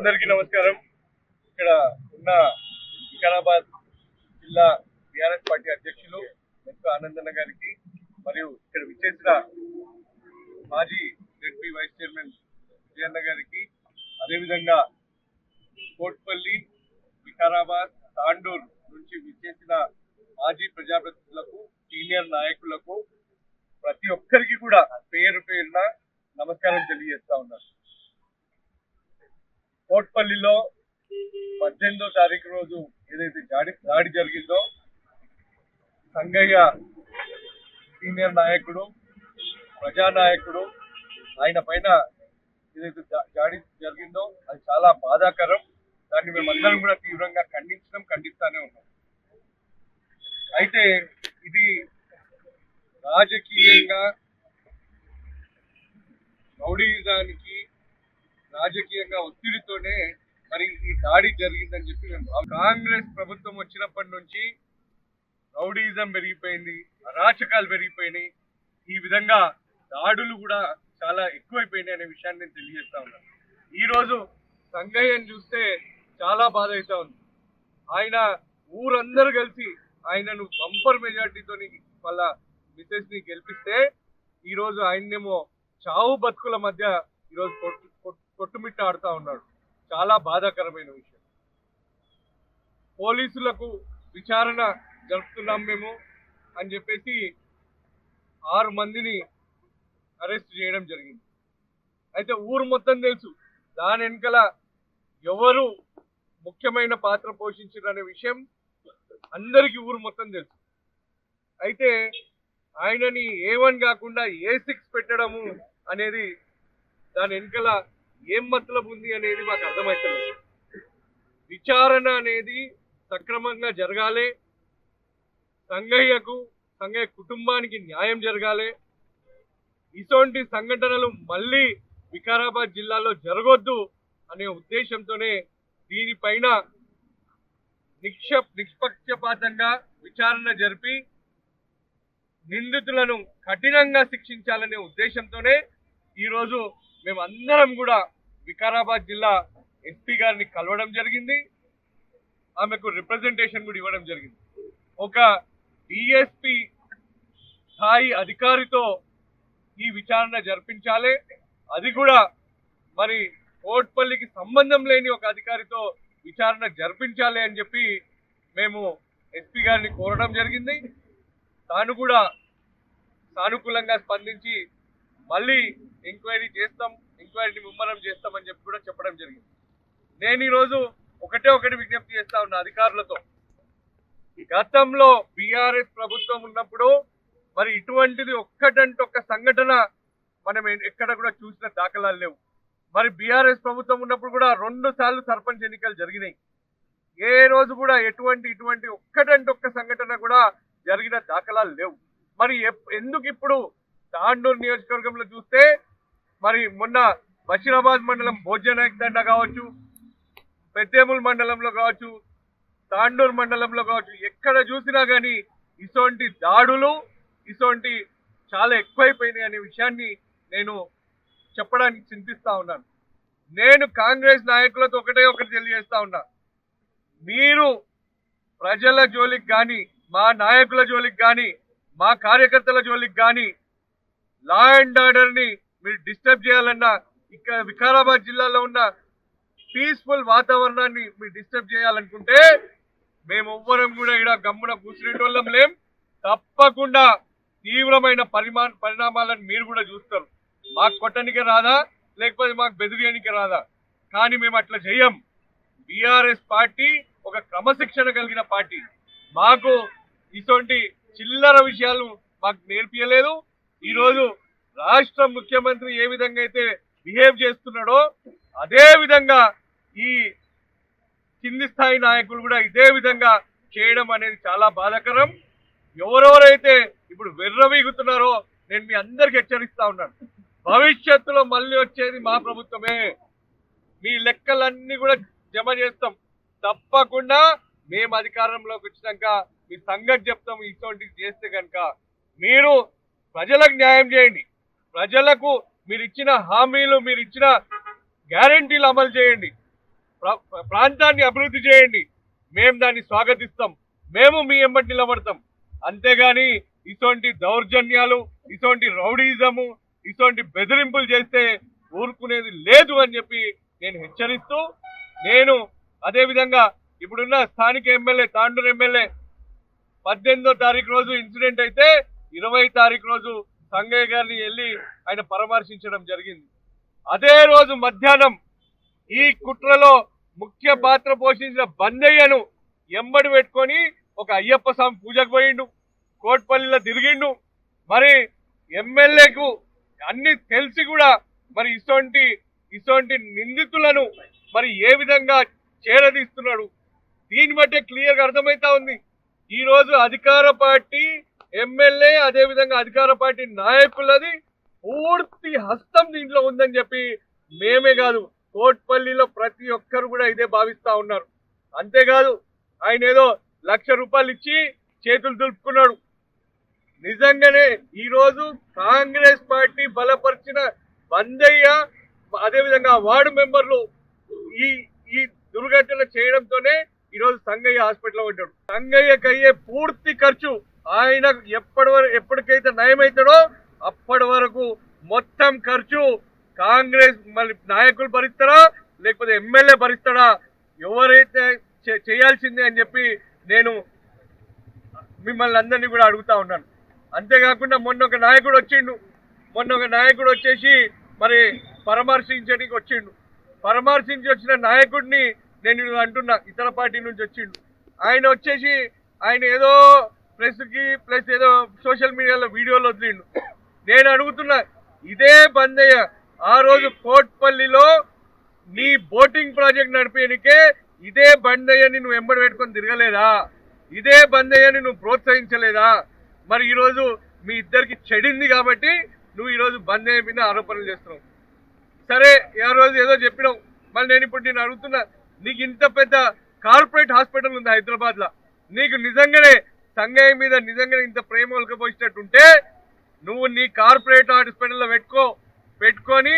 అందరికీ నమస్కారం. ఇక్కడ ఉన్న వికారాబాద్ జిల్లా బీఆర్ఎస్ పార్టీ అధ్యక్షులు మెట్టు ఆనందన్న గారికి మరియు ఇక్కడ విచ్చేసిన మాజీ జెడ్పీ వైస్ చైర్మన్ విజయన్న గారికి అదేవిధంగా కోట్పల్లి వికారాబాద్ తాండూర్ నుంచి విచ్చేసిన మాజీ ప్రజాప్రతినిధులకు సీనియర్ నాయకులకు ప్రతి ఒక్కరికి కూడా పేరు పేరున నమస్కారం తెలియజేస్తా ఉన్నారు కోట్పల్లిలో పద్దెనిమిదో తారీఖు రోజు ఏదైతే దాడి దాడి జరిగిందో సంగయ్య సీనియర్ నాయకుడు ప్రజానాయకుడు ఆయన పైన ఏదైతే దాడి జరిగిందో అది చాలా బాధాకరం. దాన్ని మేమందరం కూడా తీవ్రంగా ఖండించడం ఖండిస్తానే ఉన్నాం. అయితే ఇది రాజకీయంగా రౌడీజానికి రాజకీయంగా ఒత్తిడితోనే మరి ఈ దాడి జరిగిందని చెప్పి మేము కాంగ్రెస్ ప్రభుత్వం వచ్చినప్పటి నుంచి రౌడీజం పెరిగిపోయింది అరాచకాలు పెరిగిపోయినాయి. ఈ విధంగా దాడులు కూడా చాలా ఎక్కువైపోయినాయి అనే విషయాన్ని నేను తెలియజేస్తా ఉన్నాను ఈ రోజు సంగయ్యని చూస్తే చాలా బాధ అవుతా ఉంది. ఆయన ఊరందరూ కలిసి ఆయనను బంపర్ మెజార్టీతో వాళ్ళ మిసెస్ని గెలిపిస్తే ఈరోజు ఆయన్నేమో చావు బతుకుల మధ్య ఈరోజు కొట్టు- కొట్టుమిట్టాడుతా ఉన్నాడు. చాలా బాధాకరమైన విషయం. పోలీసులకు విచారణ జరుపుతున్నాం మేము అని చెప్పేసి ఆరు మందిని అరెస్ట్ చేయడం జరిగింది. అయితే ఊరు మొత్తం తెలుసు దాని వెనకల ఎవరు ముఖ్యమైన పాత్ర పోషించారనే విషయం అందరికీ ఊరు మొత్తం తెలుసు. అయితే ఆయనని ఏ వన్ కాకుండా ఏ సిక్స్ పెట్టడము అనేది దాని వెనకల ఏం మతలబు ఉంది అనేది మాకు అర్థమవుతలేదు విచారణ అనేది సక్రమంగా జరగాలి. సంగయ్యకు సంగయ్య కుటుంబానికి న్యాయం జరగాలి. ఇటువంటి సంఘటనలు మళ్ళీ వికారాబాద్ జిల్లాలో జరగొద్దు అనే ఉద్దేశంతోనే దీనిపైన నిక్ష నిష్పక్షపాతంగా విచారణ జరిపి నిందితులను కఠినంగా శిక్షించాలనే ఉద్దేశంతోనే ఈరోజు మేమందరం కూడా వికారాబాద్ జిల్లా ఎస్పీ గారిని కలవడం జరిగింది. ఆమెకు రిప్రజెంటేషన్ కూడా ఇవ్వడం జరిగింది. ఒక డిఎస్పి స్థాయి అధికారితో ఈ విచారణ జరిపించాలి. అది కూడా మరి కోట్పల్లికి సంబంధం లేని ఒక అధికారితో విచారణ జరిపించాలి అని చెప్పి మేము ఎస్పీ గారిని కోరడం జరిగింది. తాను కూడా సానుకూలంగా స్పందించి మళ్ళీ ఎంక్వైరీ చేస్తాం. ఎంక్వైరీని ముమ్మరం చేస్తామని చెప్పి కూడా చెప్పడం జరిగింది. నేను ఈరోజు ఒకటే ఒకటి విజ్ఞప్తి చేస్తా ఉన్నా అధికారులతో. గతంలో బీఆర్ఎస్ ప్రభుత్వం ఉన్నప్పుడు మరి ఇటువంటిది ఒక్కటంటే ఒక్క సంఘటన మనం ఎక్కడ కూడా చూసిన దాఖలాలు లేవు. మరి బీఆర్ఎస్ ప్రభుత్వం ఉన్నప్పుడు కూడా రెండు సార్లు సర్పంచ్ ఎన్నికలు జరిగినాయి. ఏ రోజు కూడా ఎటువంటి ఇటువంటి ఒక్కటంటే ఒక్క సంఘటన కూడా జరిగిన దాఖలాలు లేవు. మరి ఎందుకు ఇప్పుడు తాండూరు నియోజకవర్గంలో చూస్తే మరి మొన్న బషీరాబాద్ మండలం భోజనాయక్ దండ కావచ్చు పెద్దేముల్ మండలంలో కావచ్చు తాండూరు మండలంలో కావచ్చు ఎక్కడ చూసినా కానీ ఇటువంటి దాడులు ఇటువంటి చాలా ఎక్కువైపోయినాయి అనే విషయాన్ని నేను చెప్పడానికి చింతిస్తా ఉన్నాను. నేను కాంగ్రెస్ నాయకులతో ఒకటే ఒకటి తెలియజేస్తా ఉన్నా. మీరు ప్రజల జోలికి కానీ మా నాయకుల జోలికి కానీ మా కార్యకర్తల జోలికి కానీ లా అండ్ ఆర్డర్ని మీరు డిస్టర్బ్ చేయాలన్నా ఇక్కడ వికారాబాద్ జిల్లాలో ఉన్న పీస్ఫుల్ వాతావరణాన్ని మీరు డిస్టర్బ్ చేయాలనుకుంటే మేము ఎవ్వరం కూడా ఇక్కడ గమ్మున కూర్చునేటోళ్ళం లేం. తప్పకుండా తీవ్రమైన పరిమా పరిణామాలను మీరు కూడా చూస్తారు. మాకు కొట్టనికే రాదా? లేకపోతే మాకు బెదిరియనికే రాదా? కానీ మేము అట్లా చెయ్యం. బీఆర్ఎస్ పార్టీ ఒక క్రమశిక్షణ కలిగిన పార్టీ. మాకు ఇటువంటి చిల్లర విషయాలు మాకు నేర్పించలేదు ఈరోజు రాష్ట్ర ముఖ్యమంత్రి ఏ విధంగా అయితే బిహేవ్ చేస్తున్నాడో అదే విధంగా ఈ కింది స్థాయి నాయకులు కూడా ఇదే విధంగా చేయడం అనేది చాలా బాధాకరం. ఎవరెవరైతే ఇప్పుడు వెర్రవీగుతున్నారో నేను మీ అందరికి హెచ్చరిస్తా ఉన్నాను. భవిష్యత్తులో మళ్ళీ వచ్చేది మా ప్రభుత్వమే. మీ లెక్కలన్నీ కూడా జమ చేస్తాం. తప్పకుండా మేము అధికారంలోకి వచ్చినాక మీ సంగతి చెప్తాం. ఇటువంటివి చేస్తే కనుక మీరు ప్రజలకు న్యాయం చేయండి. ప్రజలకు మీరు ఇచ్చిన హామీలు మీరు ఇచ్చిన గ్యారంటీలు అమలు చేయండి. ప్రాంతాన్ని అభివృద్ధి చేయండి. మేము దాన్ని స్వాగతిస్తాం. మేము మీ ఎంబటి నిలబడతాం. అంతేగాని ఇటువంటి దౌర్జన్యాలు ఇటువంటి రౌడీజము ఇటువంటి బెదిరింపులు చేస్తే ఊరుకునేది లేదు అని చెప్పి నేను హెచ్చరిస్తూ నేను అదేవిధంగా ఇప్పుడున్న స్థానిక ఎమ్మెల్యే తాండూరు ఎమ్మెల్యే పద్దెనిమిదో తారీఖు రోజు ఇన్సిడెంట్ అయితే ఇరవై తారీఖు రోజు సంగయ్య గారిని వెళ్ళి ఆయన పరామర్శించడం జరిగింది. అదే రోజు మధ్యాహ్నం ఈ కుట్రలో ముఖ్య పాత్ర పోషించిన బందయ్యను ఎంబడి పెట్టుకొని ఒక అయ్యప్ప స్వామి పూజకు పోయిండు కోట్పల్లిలో తిరిగిండు. మరి ఎమ్మెల్యేకు అన్ని తెలిసి కూడా మరి ఇటువంటి ఇటువంటి నిందితులను మరి ఏ విధంగా చేరదీస్తున్నాడు? దీన్ని బట్టే క్లియర్గా అర్థమవుతా ఉంది. ఈరోజు అధికార పార్టీ ఎమ్మెల్యే అదే విధంగా అధికార పార్టీ నాయకులది పూర్తి హస్తం దీంట్లో ఉందని చెప్పి మేమే కాదు కోట్పల్లిలో ప్రతి ఒక్కరు కూడా ఇదే భావిస్తా ఉన్నారు. అంతేకాదు ఆయన ఏదో లక్ష రూపాయలు ఇచ్చి చేతులు దులుపుకున్నాడు. నిజంగానే ఈరోజు కాంగ్రెస్ పార్టీ బలపరిచిన బందయ్య అదేవిధంగా వార్డు మెంబర్లు ఈ ఈ దుర్ఘటన చేయడంతోనే ఈరోజు సంగయ్య హాస్పిటల్లో ఉంటాడు. సంగయ్యకి అయ్యే పూర్తి ఖర్చు ఆయన ఎప్పటి వరకు ఎప్పటికైతే నయమవుతాడో అప్పటి వరకు మొత్తం ఖర్చు కాంగ్రెస్ మళ్ళీ నాయకులు భరిస్తారా లేకపోతే ఎమ్మెల్యే భరిస్తాడా ఎవరైతే చేయాల్సిందే అని చెప్పి నేను మిమ్మల్ని అందరినీ కూడా అడుగుతా ఉన్నాను. అంతేకాకుండా మొన్న ఒక నాయకుడు వచ్చిండు. మొన్న ఒక నాయకుడు వచ్చేసి మరి పరామర్శించడానికి వచ్చిండు. పరామర్శించి వచ్చిన నాయకుడిని నేను అంటున్నా ఇతర పార్టీ నుంచి వచ్చిండు. ఆయన వచ్చేసి ఆయన ఏదో ప్రెస్కి ప్లస్ ఏదో సోషల్ మీడియాలో వీడియోలు వదిలిండు. నేను అడుగుతున్నా ఇదే బందయ్య ఆ రోజు కోట్పల్లిలో నీ బోటింగ్ ప్రాజెక్ట్ నడిపేనికే ఇదే బందయ్యని నువ్వు ఎంబడి పెట్టుకొని తిరగలేదా? ఇదే బందయ్యని నువ్వు ప్రోత్సహించలేదా? మరి ఈరోజు మీ ఇద్దరికి చెడింది కాబట్టి నువ్వు ఈరోజు బందయ్య మీద ఆరోపణలు చేస్తున్నావు. సరే ఆ రోజు ఏదో చెప్పినావు. మళ్ళీ నేను ఇప్పుడు నేను అడుగుతున్నా నీకు ఇంత పెద్ద కార్పొరేట్ హాస్పిటల్ ఉంది హైదరాబాద్లో నీకు నిజంగానే సంగయ్య మీద నిజంగా ఇంత ప్రేమ ఒలకపోసినట్టుంటే నువ్వు నీ కార్పొరేట్ హాస్పిటల్లో పెట్టుకో పెట్టుకొని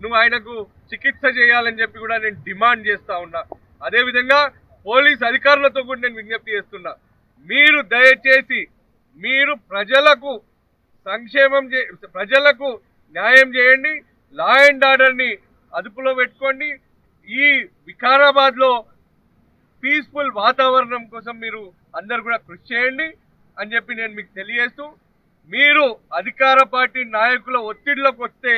నువ్వు ఆయనకు చికిత్స చేయాలని చెప్పి కూడా నేను డిమాండ్ చేస్తా ఉన్నా. అదేవిధంగా పోలీస్ అధికారులతో కూడా నేను విజ్ఞప్తి చేస్తున్నా. మీరు దయచేసి మీరు ప్రజలకు సంక్షేమం చే ప్రజలకు న్యాయం చేయండి లా అండ్ ఆర్డర్ని అదుపులో పెట్టుకోండి. ఈ వికారాబాద్లో పీస్ఫుల్ వాతావరణం కోసం మీరు అందరు కూడా కృషి చేయండి అని చెప్పి నేను మీకు తెలియజేస్తూ మీరు అధికార పార్టీ నాయకుల ఒత్తిడిలోకి వస్తే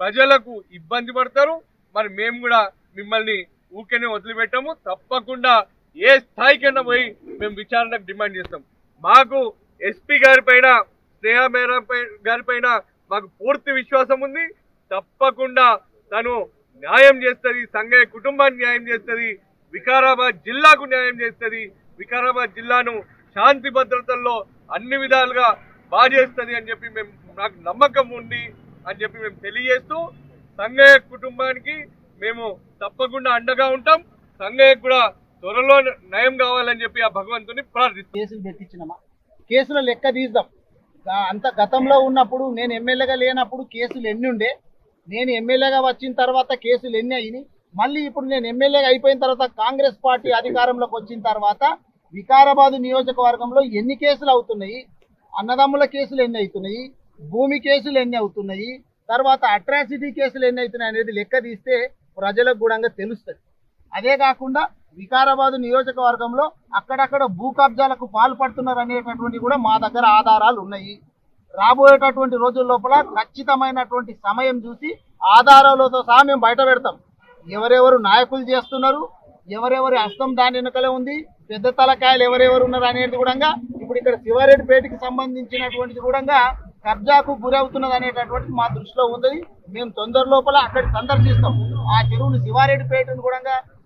ప్రజలకు ఇబ్బంది పడతారు. మరి మేము కూడా మిమ్మల్ని ఊకేనే వదిలిపెట్టాము. తప్పకుండా ఏ స్థాయికైనా పోయి మేము విచారణకు డిమాండ్ చేస్తాం. మాకు ఎస్పీ గారి పైన స్నేహ మేరా గారి పైన మాకు పూర్తి విశ్వాసం ఉంది. తప్పకుండా తను న్యాయం చేస్తుంది సంఘయ్య కుటుంబానికి న్యాయం చేస్తుంది వికారాబాద్ జిల్లాకు న్యాయం చేస్తుంది. వికారాబాద్ జిల్లాను శాంతి భద్రతల్లో అన్ని విధాలుగా బాగా అని చెప్పి మేము నాకు నమ్మకం ఉంది అని చెప్పి మేము తెలియజేస్తూ సంగయ్య కుటుంబానికి మేము తప్పకుండా అండగా ఉంటాం. సంగయ్య కూడా త్వరలో నయం కావాలని చెప్పి ఆ భగవంతుని ప్రార్థిస్తాం కేసులు పెట్టించినమా? కేసుల లెక్క తీద్దాం. అంత గతంలో ఉన్నప్పుడు నేను ఎమ్మెల్యేగా లేనప్పుడు కేసులు ఎన్ని ఉండే? నేను ఎమ్మెల్యేగా వచ్చిన తర్వాత కేసులు ఎన్ని అయినాయి? మళ్ళీ ఇప్పుడు నేను ఎమ్మెల్యేగా అయిపోయిన తర్వాత కాంగ్రెస్ పార్టీ అధికారంలోకి వచ్చిన తర్వాత వికారాబాద్ నియోజకవర్గంలో ఎన్ని కేసులు అవుతున్నాయి? అన్నదమ్ముల కేసులు ఎన్ని అవుతున్నాయి? భూమి కేసులు ఎన్ని అవుతున్నాయి? తర్వాత అట్రాసిటీ కేసులు ఎన్ని అవుతున్నాయి అనేది లెక్క తీస్తే ప్రజలకు కూడా తెలుస్తుంది. అదే కాకుండా వికారాబాద్ నియోజకవర్గంలో అక్కడక్కడ భూ కబ్జాలకు పాల్పడుతున్నారు అనేటటువంటి కూడా మా దగ్గర ఆధారాలు ఉన్నాయి. రాబోయేటటువంటి రోజుల లోపల ఖచ్చితమైనటువంటి సమయం చూసి ఆధారాలతో సహా మేము బయట పెడతాం. ఎవరెవరు నాయకులు చేస్తున్నారు? ఎవరెవరి హస్తం దాని వెనుకలే ఉంది? పెద్ద తలకాయలు ఎవరెవరు ఉన్నారు అనేది కూడా ఇప్పుడు ఇక్కడ శివారెడ్డిపేటకి సంబంధించినటువంటిది కూడా కబ్జాకు గురవుతున్నది అనేటటువంటిది మా దృష్టిలో ఉంది మేము తొందర లోపల అక్కడ సందర్శిస్తాం. ఆ చెరువును శివారెడ్డిపేటను కూడా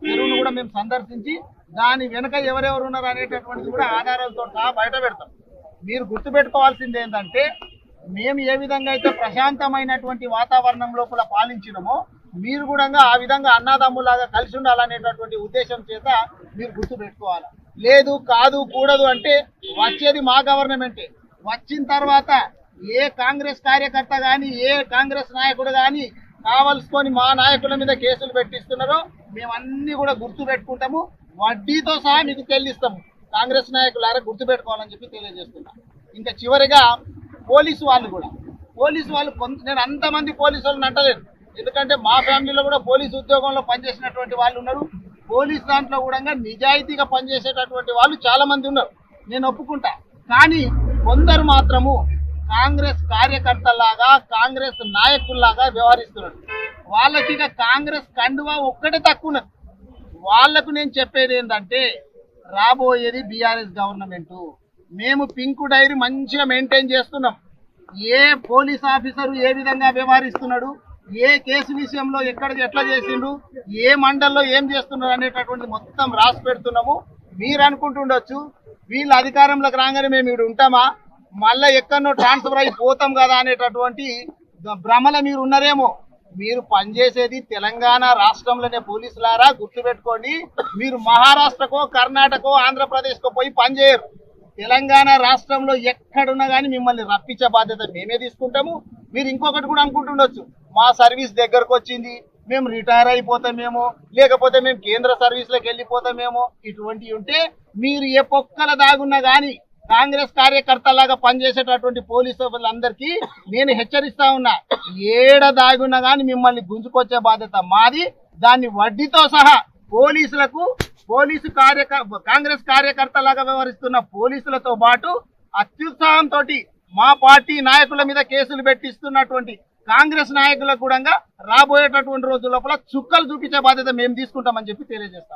చెరువును కూడా మేము సందర్శించి దాని వెనుక ఎవరెవరు ఉన్నారు అనేటటువంటిది కూడా ఆధారాలతో సహా బయట పెడతాం. మీరు గుర్తుపెట్టుకోవాల్సింది ఏంటంటే మేము ఏ విధంగా అయితే ప్రశాంతమైనటువంటి వాతావరణం లోపల పాలించినమో మీరు కూడా ఆ విధంగా అన్నదమ్ములాగా కలిసి ఉండాలనేటటువంటి ఉద్దేశం చేత మీరు గుర్తు పెట్టుకోవాలి లేదు కాదు కూడదు అంటే వచ్చేది మా గవర్నమెంటే. వచ్చిన తర్వాత ఏ కాంగ్రెస్ కార్యకర్త కానీ ఏ కాంగ్రెస్ నాయకుడు కానీ కావలసుకొని మా నాయకుల మీద కేసులు పెట్టిస్తున్నారో మేము కూడా గుర్తు పెట్టుకుంటాము. వడ్డీతో సహా మీకు చెల్లిస్తాము. కాంగ్రెస్ నాయకులారా గుర్తు పెట్టుకోవాలని చెప్పి తెలియజేస్తున్నా. ఇంకా చివరిగా పోలీసు వాళ్ళు కూడా. పోలీసు వాళ్ళు కొంత నేను అంతమంది పోలీసు వాళ్ళని అంటలేను. ఎందుకంటే మా ఫ్యామిలీలో కూడా పోలీసు ఉద్యోగంలో పనిచేసినటువంటి వాళ్ళు ఉన్నారు. పోలీస్ దాంట్లో కూడా నిజాయితీగా పనిచేసేటటువంటి వాళ్ళు చాలా మంది ఉన్నారు. నేను ఒప్పుకుంటా. కానీ కొందరు మాత్రము కాంగ్రెస్ కార్యకర్తలాగా కాంగ్రెస్ నాయకుల్లాగా వ్యవహరిస్తున్నారు. వాళ్ళకి ఇక కాంగ్రెస్ కండువా ఒక్కటే తక్కువ ఉన్నది. వాళ్ళకు నేను చెప్పేది ఏంటంటే రాబోయేది బీఆర్ఎస్ గవర్నమెంట్. మేము పింక్ డైరీ మంచిగా మెయింటైన్ చేస్తున్నాం. ఏ పోలీస్ ఆఫీసరు ఏ విధంగా వ్యవహరిస్తున్నాడు? ఏ కేసు విషయంలో ఎక్కడ ఎట్లా చేసిండు ఏ మండల్లో ఏం చేస్తున్నారు అనేటటువంటి మొత్తం రాసి పెడుతున్నాము. మీరు అనుకుంటుండొచ్చు వీళ్ళు అధికారంలోకి రాగానే మేము ఇక్కడ ఉంటామా? మళ్ళీ ఎక్కడనో ట్రాన్స్ఫర్ అయిపోతాం కదా అనేటటువంటి భ్రమల మీరు ఉన్నారేమో. మీరు పనిచేసేది తెలంగాణ రాష్ట్రంలోనే పోలీసులారా గుర్తుపెట్టుకోండి. మీరు మహారాష్ట్రకో కర్ణాటకో ఆంధ్రప్రదేశ్కో పోయి పనిచేయరు. తెలంగాణ రాష్ట్రంలో ఎక్కడున్నా కానీ మిమ్మల్ని రప్పించే బాధ్యత మేమే తీసుకుంటాము. మీరు ఇంకొకటి కూడా అనుకుంటుండొచ్చు. మా సర్వీస్ దగ్గరకు వచ్చింది. మేము రిటైర్ అయిపోతామేమో లేకపోతే మేము కేంద్ర సర్వీస్లోకి వెళ్ళిపోతామేమో ఇటువంటివి ఉంటే మీరు ఏ పొక్కల దాగున్నా కానీ కాంగ్రెస్ కార్యకర్తలాగా పనిచేసేటటువంటి పోలీసు వాళ్ళందరికీ నేను హెచ్చరిస్తా ఉన్నా. ఏడ దాగున్నా కానీ మిమ్మల్ని గుంజుకొచ్చే బాధ్యత మాది. దాన్ని వడ్డీతో సహా పోలీసులకు పోలీసు కార్యక కాంగ్రెస్ కార్యకర్తలాగా వ్యవహరిస్తున్న పోలీసులతో పాటు అత్యుత్సాహంతో మా పార్టీ నాయకుల మీద కేసులు పెట్టిస్తున్నటువంటి కాంగ్రెస్ నాయకులకు కూడా రాబోయేటటువంటి రోజు లోపల చుక్కలు చూపించే బాధ్యత మేము తీసుకుంటామని చెప్పి తెలియజేస్తాం.